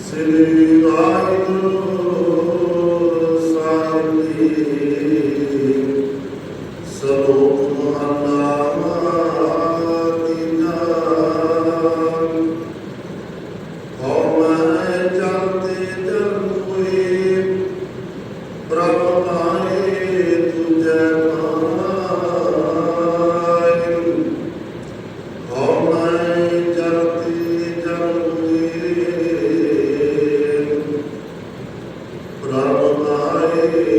ਸ੍ਰੀ ਵਾਹਿਗੁਰੂ ਸਾਹਿਬ ਜੀ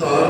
তার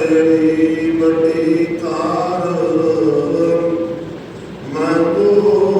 ਤੇਰੀ ਮਟੀ ਤਾਰ। ਮਨ ਕੋ